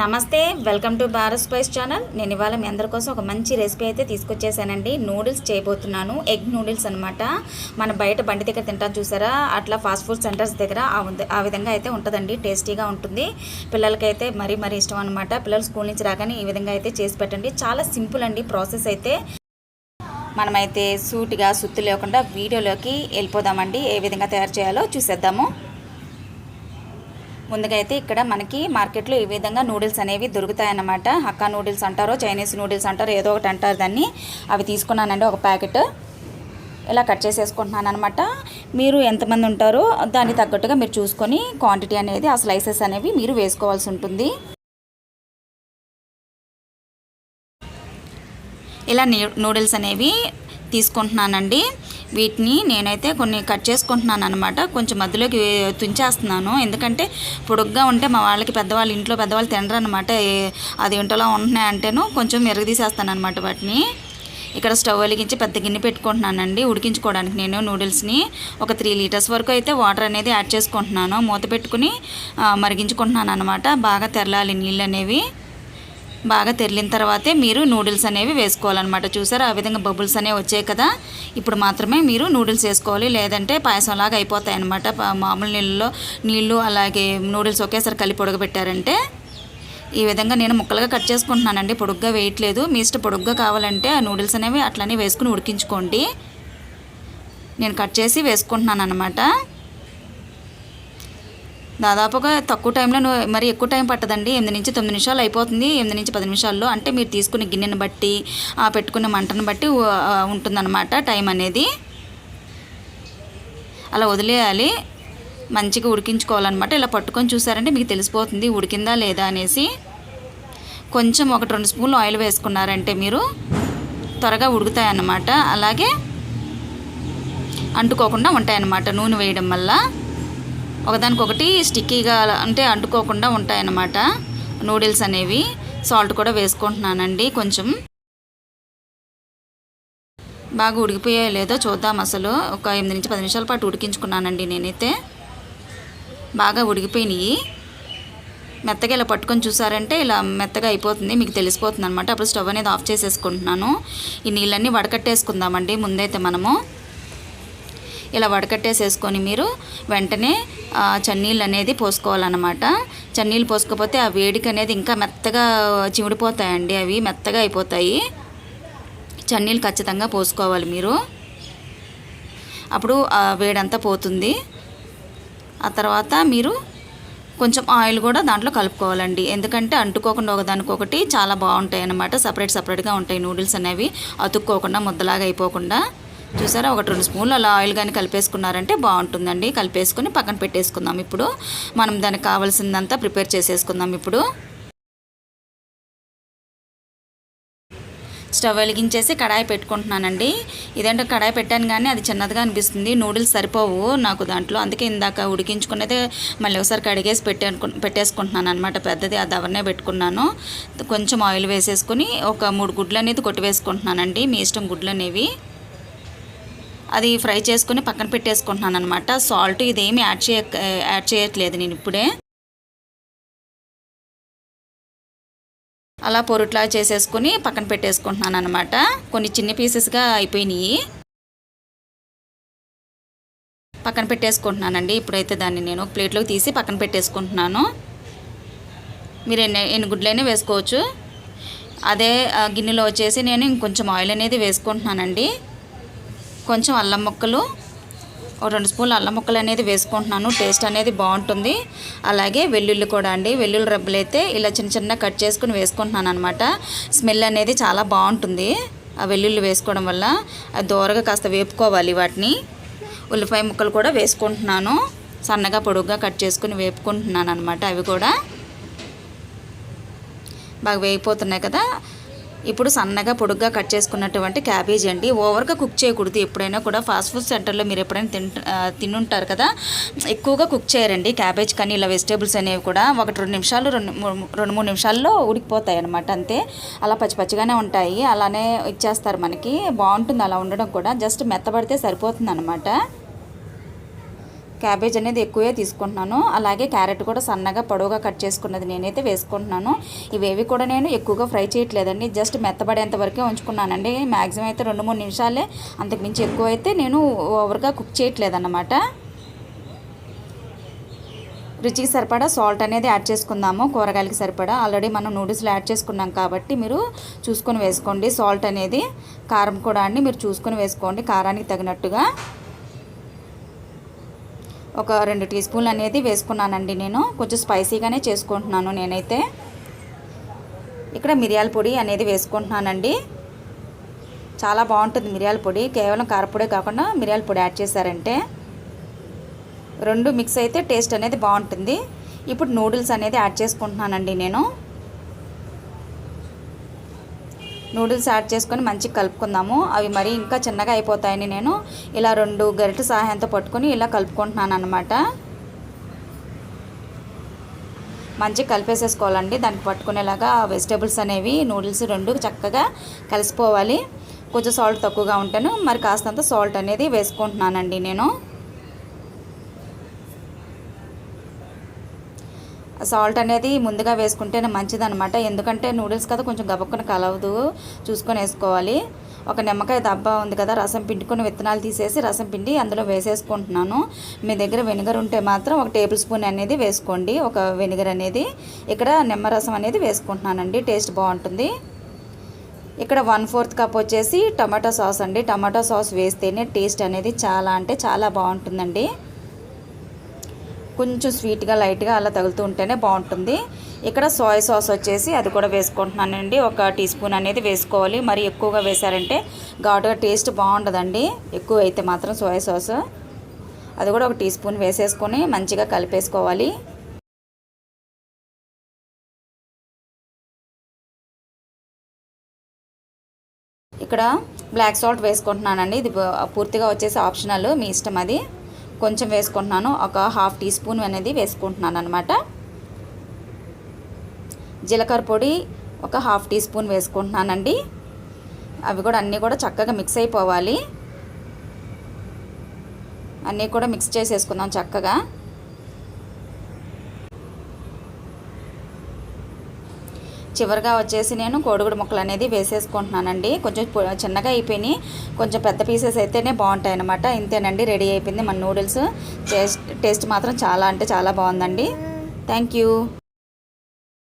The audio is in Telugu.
నమస్తే welcome to Bharat spice channel. నేను ఇవాళ మీ అందరి కోసం ఒక మంచి రెసిపీ అయితే తీసుకొచ్చేసానండి. నూడిల్స్ చేయబోతున్నాను ఎగ్ నూడిల్స్ అనమాట మన బయట బండి దగ్గర తింటాం చూసారా? అట్లా ఫాస్ట్ ఫుడ్ సెంటర్స్ దగ్గర ఆ ఆ విధంగా అయితే ఉంటుందండి. టేస్టీగా ఉంటుంది. పిల్లలకైతే మరీ మరీ ఇష్టం అనమాట పిల్లలు స్కూల్ నుంచి రాగానే ఈ విధంగా అయితే చేసి పెట్టండి. చాలా సింపుల్ అండి ప్రాసెస్ అయితే. మనమైతే సూటిగా సుత్తు లేకుండా వీడియోలోకి వెళ్ళిపోదామండి. ఏ విధంగా తయారు చేయాలో చూసేద్దాము. ముందుగా అయితే ఇక్కడ మనకి మార్కెట్లో ఈ విధంగా నూడిల్స్ అనేవి దొరుకుతాయన్నమాట. హక్కా నూడిల్స్ అంటారో చైనీస్ నూడిల్స్ అంటారో ఏదో ఒకటి అంటారు దాన్ని. అవి తీసుకున్నానండి ఒక ప్యాకెట్. ఇలా కట్ చేసేసుకుంటున్నాను అనమాట మీరు ఎంతమంది ఉంటారో దానికి తగ్గట్టుగా మీరు చూసుకొని క్వాంటిటీ అనేది ఆ స్లైసెస్ అనేవి మీరు వేసుకోవాల్సి ఉంటుంది. ఇలా నూడిల్స్ అనేవి తీసుకుంటున్నానండి. వీటిని నేనైతే కొన్ని కట్ చేసుకుంటున్నాను అనమాట కొంచెం మధ్యలోకి తుంచేస్తున్నాను. ఎందుకంటే పొడుగ్గా ఉంటే మా వాళ్ళకి పెద్దవాళ్ళు ఇంట్లో పెద్దవాళ్ళు తినరు అనమాట అది ఇంట్లో ఉంటున్నాయంటేను కొంచెం మెరుగుదీసేస్తాను అనమాట వాటిని. ఇక్కడ స్టవ్ వెలిగించి పెద్ద గిన్నె పెట్టుకుంటున్నానండి. ఉడికించుకోవడానికి నేను నూడిల్స్ని ఒక త్రీ లీటర్స్ వరకు అయితే వాటర్ అనేది యాడ్ చేసుకుంటున్నాను. మూత పెట్టుకుని మరిగించుకుంటున్నాను అనమాట బాగా తెరలాలి నీళ్ళు అనేవి. బాగా తెరిలిన తర్వాతే మీరు నూడిల్స్ అనేవి వేసుకోవాలన్నమాట. చూసారు? ఆ విధంగా బబుల్స్ అనేవి వచ్చాయి కదా? ఇప్పుడు మాత్రమే మీరు నూడిల్స్ వేసుకోవాలి. లేదంటే పాయసంలాగా అయిపోతాయి అనమాట మామూలు నీళ్ళలో నీళ్ళు అలాగే నూడిల్స్ ఒకేసారి కలిపి ఉడకబెట్టారంటే ఈ విధంగా నేను ముక్కలుగా కట్ చేసుకుంటున్నానండి. పొడుగ్గా వేయట్లేదు. మీ ఇష్టం పొడుగ్గా కావాలంటే ఆ నూడిల్స్ అనేవి అట్లనే వేసుకుని ఉడికించుకోండి. నేను కట్ చేసి వేసుకుంటున్నాను అనమాట దాదాపుగా తక్కువ టైంలో నువ్వు మరి ఎక్కువ టైం పట్టదండి. ఎనిమిది నుంచి తొమ్మిది నిమిషాలు అయిపోతుంది. ఎనిమిది నుంచి పది నిమిషాల్లో అంటే మీరు తీసుకునే గిన్నెని బట్టి పెట్టుకున్న మంటను బట్టి ఉంటుందన్నమాట టైం అనేది. అలా వదిలేయాలి. మంచిగా ఉడికించుకోవాలన్నమాట. ఇలా పట్టుకొని చూసారంటే మీకు తెలిసిపోతుంది ఉడికిందా లేదా అనేసి. కొంచెం ఒకటి రెండు స్పూన్లు ఆయిల్ వేసుకున్నారంటే మీరు త్వరగా ఉడుకుతాయి అన్నమాట అలాగే అంటుకోకుండా ఉంటాయన్నమాట నూనె వేయడం వల్ల. ఒకదానికొకటి స్టిక్కీగా అంటే అంటుకోకుండా ఉంటాయన్నమాట. నూడిల్స్ అనేవి. సాల్ట్ కూడా వేసుకుంటున్నానండి కొంచెం. బాగా ఉడికిపోయాయో లేదో చూద్దాం అసలు. ఒక ఎనిమిది నుంచి పది నిమిషాల పాటు ఉడికించుకున్నానండి నేనైతే. బాగా ఉడికిపోయినాయి. మెత్తగా ఇలా పట్టుకొని చూసారంటే ఇలా మెత్తగా అయిపోతుంది మీకు తెలిసిపోతుంది అనమాట అప్పుడు స్టవ్ అనేది ఆఫ్ చేసేసుకుంటున్నాను. ఈ నీళ్ళన్నీ వడకట్టేసుకుందామండి ముందైతే మనము. ఇలా వడకట్టేసేసుకొని మీరు వెంటనే చన్నీళ్ళు అనేది పోసుకోవాలన్నమాట. చన్నీళ్ళు పోసుకోపోతే ఆ వేడికి అనేది ఇంకా మెత్తగా చిమిడిపోతాయండి అవి మెత్తగా అయిపోతాయి. చన్నీళ్ళు ఖచ్చితంగా పోసుకోవాలి మీరు. అప్పుడు ఆ వేడంతా పోతుంది. ఆ తర్వాత మీరు కొంచెం ఆయిల్ కూడా దాంట్లో కలుపుకోవాలండి. ఎందుకంటే అంటుకోకుండా ఒకదానికొకటి చాలా బాగుంటాయి అన్నమాట సపరేట్ సపరేట్గా ఉంటాయి నూడిల్స్ అనేవి. అతుక్కోకుండా ముద్దలాగా అయిపోకుండా. చూసారా? ఒకటి రెండు స్పూన్లు అలా ఆయిల్ కానీ కలిపేసుకున్నారంటే బాగుంటుందండి. కలిపేసుకుని పక్కన పెట్టేసుకుందాం ఇప్పుడు. మనం దానికి కావాల్సిందంతా ప్రిపేర్ చేసేసుకుందాం ఇప్పుడు. స్టవ్ వెలిగించేసి కడాయి పెట్టుకుంటున్నానండి. ఇదేంటో కడాయి పెట్టాను కానీ అది చిన్నదిగా అనిపిస్తుంది. నూడిల్స్ సరిపోవు నాకు దాంట్లో. అందుకే ఇందాక ఉడికించుకునేదే మళ్ళీ ఒకసారి కడిగేసి పెట్టే పెట్టేసుకుంటున్నాను అనమాట పెద్దది అది అవన్నీ పెట్టుకున్నాను. కొంచెం ఆయిల్ వేసేసుకుని ఒక మూడు గుడ్లు అనేది కొట్టివేసుకుంటున్నానండి. మీ ఇష్టం గుడ్లు అనేవి అది ఫ్రై చేసుకుని పక్కన పెట్టేసుకుంటున్నాను అనమాట సాల్ట్ ఇదేమి యాడ్ చేయ యాడ్ చేయట్లేదు నేను ఇప్పుడే. అలా పొరుట్లా చేసేసుకుని పక్కన పెట్టేసుకుంటున్నాను అనమాట కొన్ని చిన్న పీసెస్గా అయిపోయినాయి. పక్కన పెట్టేసుకుంటున్నానండి. ఇప్పుడైతే దాన్ని నేను ప్లేట్లోకి తీసి పక్కన పెట్టేసుకుంటున్నాను. మీరు ఎన్ని ఎన్ని గుడ్లైనా వేసుకోవచ్చు. అదే ఆ, గిన్నెలో వచ్చేసి నేను ఇంకొంచెం ఆయిల్ అనేది వేసుకుంటున్నానండి. కొంచెం అల్లం ముక్కలు ఒక రెండు స్పూన్లు అల్లం ముక్కలు అనేది వేసుకుంటున్నాను. టేస్ట్ అనేది బాగుంటుంది. అలాగే వెల్లుల్లి కూడా అండి. వెల్లుల్లి రబ్బులు అయితే ఇలా చిన్న చిన్న కట్ చేసుకుని వేసుకుంటున్నాను అనమాట స్మెల్ అనేది చాలా బాగుంటుంది ఆ వెల్లుల్లి వేసుకోవడం వల్ల. అది దూరగా కాస్త వేపుకోవాలి వాటిని. ఉల్లిపాయ ముక్కలు కూడా వేసుకుంటున్నాను. సన్నగా పొడుగ్గా కట్ చేసుకుని వేపుకుంటున్నాను అనమాట అవి కూడా. బాగా వేగిపోతున్నాయి కదా. ఇప్పుడు సన్నగా పొడుగ్గా కట్ చేసుకున్నటువంటి క్యాబేజీ అండి. ఓవర్గా కుక్ చేయకూడదు. ఎప్పుడైనా కూడా ఫాస్ట్ ఫుడ్ సెంటర్లో మీరు ఎప్పుడైనా తింట తినుంటారు కదా ఎక్కువగా కుక్ చేయరండి. క్యాబేజ్ కానీ ఇలా వెజిటేబుల్స్ అనేవి కూడా ఒకటి రెండు నిమిషాలు రెండు రెండు మూడు నిమిషాల్లో ఉడికిపోతాయి అనమాట అంతే. అలా పచ్చి పచ్చిగానే ఉంటాయి. అలానే ఇచ్చేస్తారు మనకి. బాగుంటుంది అలా ఉండడం కూడా. జస్ట్ మెత్తబడితే సరిపోతుంది అనమాట క్యాబేజ్ అనేది ఎక్కువే తీసుకుంటున్నాను. అలాగే క్యారెట్ కూడా సన్నగా పొడవుగా కట్ చేసుకున్నది నేనైతే వేసుకుంటున్నాను. ఇవేవి కూడా నేను ఎక్కువగా ఫ్రై చేయట్లేదండి. జస్ట్ మెత్తబడేంత వరకే ఉంచుకున్నానండి. మ్యాక్సిమం అయితే రెండు మూడు నిమిషాలే. అంతకుమించి ఎక్కువ అయితే నేను ఓవర్గా కుక్ చేయట్లేదన్నమాట. రుచికి సరిపడా సాల్ట్ అనేది యాడ్ చేసుకుందాము. కూరగాయలకి సరిపడా. ఆల్రెడీ మనం నూడిల్స్లో యాడ్ చేసుకున్నాం కాబట్టి మీరు చూసుకొని వేసుకోండి. సాల్ట్ అనేది కారం కూడా అండి. మీరు చూసుకొని వేసుకోండి. కారానికి తగినట్టుగా. ఒక రెండు టీ స్పూన్లు అనేది వేసుకున్నానండి నేను. కొంచెం స్పైసీగానే చేసుకుంటున్నాను నేనైతే. ఇక్కడ మిరియాల పొడి అనేది వేసుకుంటున్నానండి. చాలా బాగుంటుంది మిరియాల పొడి. కేవలం కారపొడే కాకుండా మిరియాల పొడి యాడ్ చేశారంటే. రెండు మిక్స్ అయితే టేస్ట్ అనేది బాగుంటుంది. ఇప్పుడు నూడిల్స్ అనేది యాడ్ చేసుకుంటున్నానండి నేను. నూడిల్స్ యాడ్ చేసుకొని మంచిగా కలుపుకుందాము. అవి మరి ఇంకా చిన్నగా అయిపోతాయని నేను ఇలా రెండు గరిటె సహాయంతో పట్టుకొని ఇలా కలుపుకుంటున్నాను అనమాట మంచిగా కలిపేసేసుకోవాలండి. దానికి పట్టుకునేలాగా వెజిటేబుల్స్ అనేవి నూడిల్స్ రెండు చక్కగా కలిసిపోవాలి. కొంచెం సాల్ట్ తక్కువగా ఉంటాను మరి కాస్తంత సాల్ట్ అనేది వేసుకుంటున్నానండి నేను. సాల్ట్ అనేది ముందుగా వేసుకుంటేనే మంచిదనమాట ఎందుకంటే నూడిల్స్ కదా కొంచెం గబక్కున కలవదు. చూసుకొని వేసుకోవాలి. ఒక నిమ్మకాయ దబ్బా ఉంది కదా రసం పిండుకొని విత్తనాలు తీసేసి రసం పిండి అందులో వేసేసుకుంటున్నాను. మీ దగ్గర వెనిగర్ ఉంటే మాత్రం ఒక టేబుల్ స్పూన్ అనేది వేసుకోండి. ఒక వెనిగర్ అనేది. ఇక్కడ నిమ్మరసం అనేది వేసుకుంటున్నానండి. టేస్ట్ బాగుంటుంది. ఇక్కడ వన్ ఫోర్త్ కప్ వచ్చేసి టమాటో సాస్ అండి. టమాటో సాస్ వేస్తేనే టేస్ట్ అనేది చాలా అంటే చాలా బాగుంటుందండి. కొంచెం స్వీట్గా లైట్గా అలా తగులుతూ ఉంటేనే బాగుంటుంది. ఇక్కడ సోయా సాస్ వచ్చేసి అది కూడా వేసుకుంటున్నానండి. ఒక టీ స్పూన్ అనేది వేసుకోవాలి. మరి ఎక్కువగా వేశారంటే ఘాటుగా టేస్ట్ బాగుండదండి. ఎక్కువ అయితే మాత్రం సోయా సాస్. అది కూడా ఒక టీ స్పూన్ వేసేసుకొని మంచిగా కలిపేసుకోవాలి. ఇక్కడ బ్లాక్ సాల్ట్ వేసుకుంటున్నానండి. ఇది పూర్తిగా వచ్చేసి ఆప్షనల్. మీ ఇష్టం అది. కొంచెం వేసుకుంటున్నాను. ఒక హాఫ్ టీ స్పూన్ అనేది వేసుకుంటున్నాను అనమాట జీలకర్ర పొడి ఒక హాఫ్ టీ స్పూన్ వేసుకుంటున్నానండి. అవి కూడా అన్నీ కూడా చక్కగా మిక్స్ అయిపోవాలి. అన్నీ కూడా మిక్స్ చేసేసుకుందాం చక్కగా. చివరిగా వచ్చేసి నేను కోడిగుడు ముక్కలు అనేది వేసేసుకుంటున్నానండి. కొంచెం చిన్నగా అయిపోయినాయి. కొంచెం పెద్ద పీసెస్ అయితేనే బాగుంటాయి అనమాట ఇంతేనండి రెడీ అయిపోయింది మన నూడిల్స్. టేస్ట్ టేస్ట్ మాత్రం చాలా అంటే చాలా బాగుందండి. Thank you.